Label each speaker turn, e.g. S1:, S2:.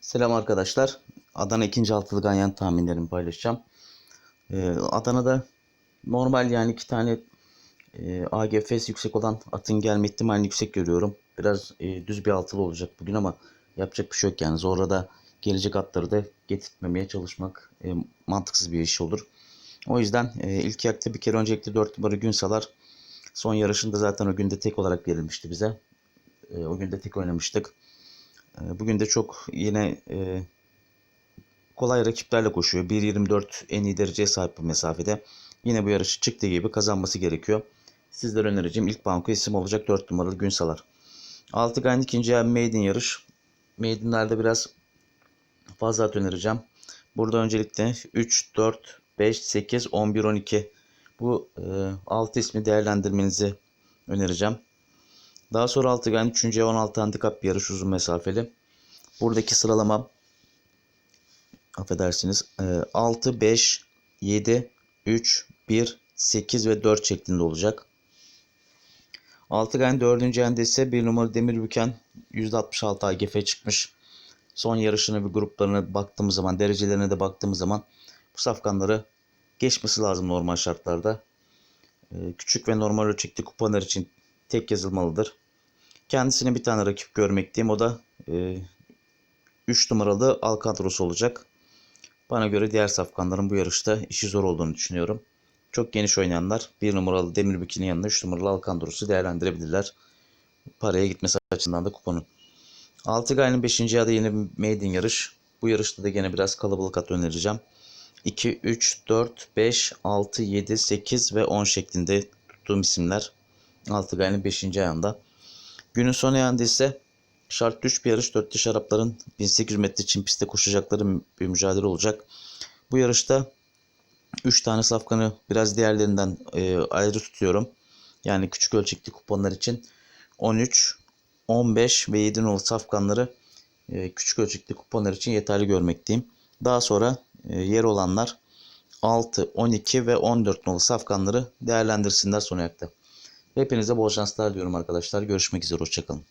S1: Selam arkadaşlar. Adana ikinci altılı ganyan tahminlerimi paylaşacağım. Ee, Adana'da normal yani iki tane e, AGF'si yüksek olan atın gelme ihtimalini yüksek görüyorum. Biraz e, düz bir altılı olacak bugün ama yapacak bir şey yok yani. Zorla da gelecek atları da getirtmemeye çalışmak e, mantıksız bir iş olur. O yüzden e, ilk yakta bir kere öncelikle 4 numara Günsalar son yarışında zaten o günde tek olarak verilmişti bize. E, o günde tek oynamıştık. E, Bugün de çok yine e, kolay rakiplerle koşuyor. 1.24 en iyi dereceye sahip bu mesafede. Yine bu yarışı çıktığı gibi kazanması gerekiyor. Sizlere önereceğim ilk banko isim olacak 4 numaralı Günsalar. 6 Gayn ikinci el Maiden yarış. Maiden'lerde biraz fazla at önereceğim. Burada öncelikle 3, 4, 5, 8, 11, 12 bu e, 6 ismi değerlendirmenizi önereceğim. Daha sonra 6 Gayn 3. ev 16 handikap yarış uzun mesafeli. Buradaki sıralama affedersiniz e, 6, 5, 7, 3, 1, 8 ve 4 şeklinde olacak. 6 Gayn 4. ende ise 1 numara Demirbüken %66 AGF çıkmış. Son yarışına bir gruplarına baktığımız zaman, derecelerine de baktığımız zaman bu safkanları geçmesi lazım normal şartlarda. E, Küçük ve normal ölçekli kupalar için tek yazılmalıdır. Kendisine bir tane rakip görmekteyim. O da e, 3 numaralı Alcantros olacak. Bana göre diğer safkanların bu yarışta işi zor olduğunu düşünüyorum. Çok geniş oynayanlar 1 numaralı Demirbükü'nün yanına 3 numaralı Alcantros'u değerlendirebilirler. Paraya gitmesi açısından da kuponun. 6 Gayn'ın 5. adı yine bir maiden yarış. Bu yarışta da yine biraz kalabalık at önereceğim. 2, 3, 4, 5, 6, 7, 8 ve 10 şeklinde tuttuğum isimler 6 Gayn'ın 5. ayağında. Günün son ayağında ise şart düş bir yarış. Dörtlü şarapların 1800 metre çim pistte koşacakları bir mücadele olacak. Bu yarışta 3 tane safkanı biraz diğerlerinden e, ayrı tutuyorum. Yani küçük ölçekli kuponlar için 13, 15 ve 7 nolu safkanları e, küçük ölçekli kuponlar için yeterli görmekteyim. Daha sonra e, yer olanlar 6, 12 ve 14 nolu safkanları değerlendirsinler son ayakta. Hepinize bol şanslar diyorum arkadaşlar. Görüşmek üzere. Hoşçakalın.